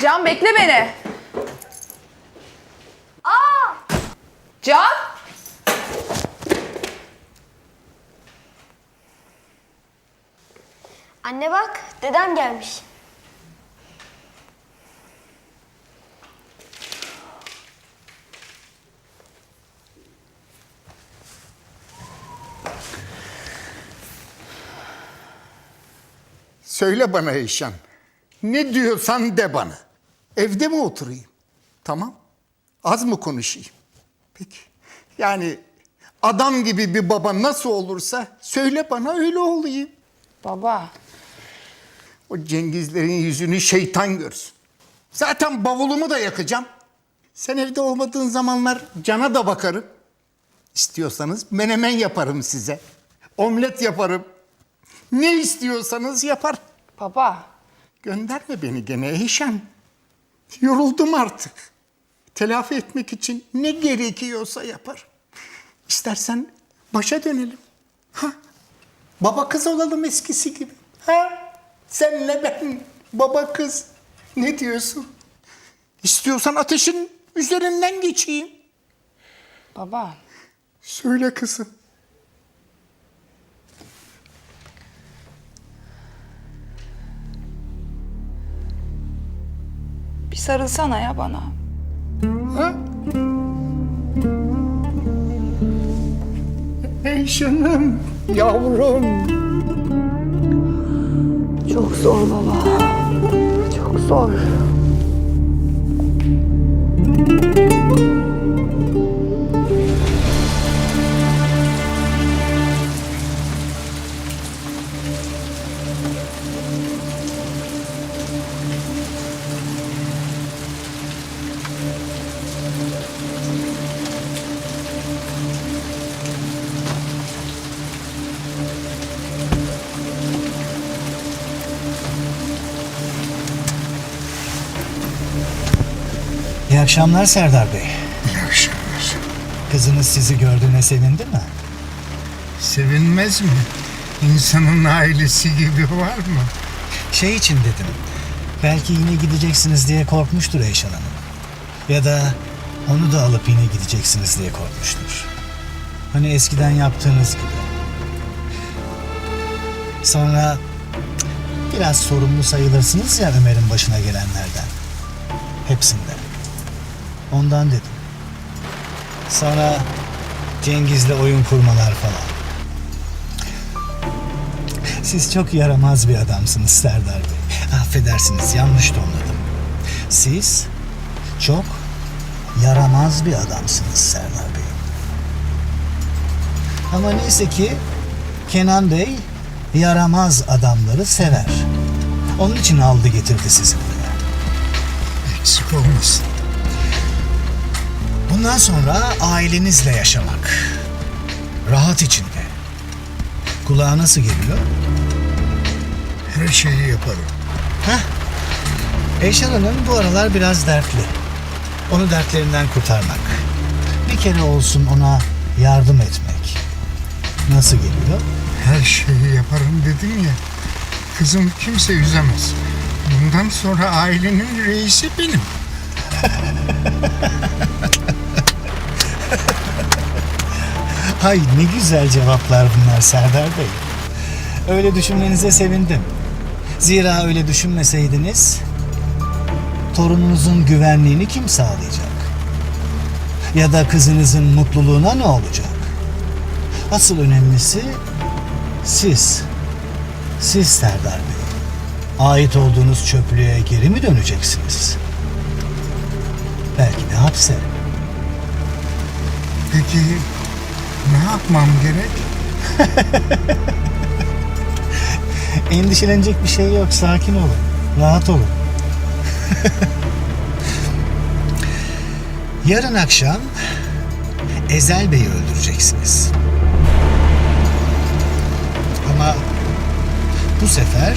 Can bekle beni. Aa! Can? Anne bak, dedem gelmiş. Söyle bana Eyşan. Ne diyorsan de bana. Evde mi oturayım? Tamam. Az mı konuşayım? Peki. Yani adam gibi bir baba nasıl olursa söyle bana öyle olayım. Baba. O Cengizlerin yüzünü şeytan görsün. Zaten bavulumu da yakacağım. Sen evde olmadığın zamanlar cana da bakarım. İstiyorsanız menemen yaparım size. Omlet yaparım. Ne istiyorsanız yapar. Baba. Gönderme beni gene Eyşan. Yoruldum artık. Telafi etmek için ne gerekiyorsa yapar. İstersen başa dönelim. Ha? Baba kız olalım eskisi gibi. Ha? Senle ben baba kız. Ne diyorsun? İstiyorsan ateşin üzerinden geçeyim. Baba. Söyle kızım. Sarılsana ya bana. Ha? Eyşan'ım, yavrum. Çok zor baba. Çok zor. Akşamlar Serdar Bey. İyi akşamlar. Kızınız sizi gördüğüne sevindi mi? Sevinmez mi? İnsanın ailesi gibi var mı? Şey için dedim. Belki yine gideceksiniz diye korkmuştur Eyşan Hanım. Ya da onu da alıp yine gideceksiniz diye korkmuştur. Hani eskiden yaptığınız gibi. Sonra biraz sorumlu sayılırsınız ya Ömer'in başına gelenlerden. Hepsinde. Ondan dedim. Sonra Cengiz'le oyun kurmalar falan. Siz çok yaramaz bir adamsınız Serdar Bey. Affedersiniz yanlış tonladım. Siz çok yaramaz bir adamsınız Serdar Bey. Ama neyse ki Kenan Bey yaramaz adamları sever. Onun için aldı getirdi sizi buraya. Eksik olmasın. Bundan sonra ailenizle yaşamak. Rahat içinde. Kulağa nasıl geliyor? Her şeyi yaparım. Heh. Eyşan Hanım bu aralar biraz dertli. Onu dertlerinden kurtarmak. Bir kere olsun ona yardım etmek. Nasıl geliyor? Her şeyi yaparım dedim ya. Kızım kimse üzemez. Bundan sonra ailenin reisi benim. Hay ne güzel cevaplar bunlar Serdar Bey. Öyle düşünmenize sevindim. Zira öyle düşünmeseydiniz torununuzun güvenliğini kim sağlayacak? Ya da kızınızın mutluluğuna ne olacak? Asıl önemlisi siz. Siz Serdar Bey. Ait olduğunuz çöplüğe geri mi döneceksiniz? Belki de hapse. Peki ne yapmam gerek? Endişelenecek bir şey yok. Sakin olun. Rahat olun. Yarın akşam Ezel Bey'i öldüreceksiniz. Ama bu sefer.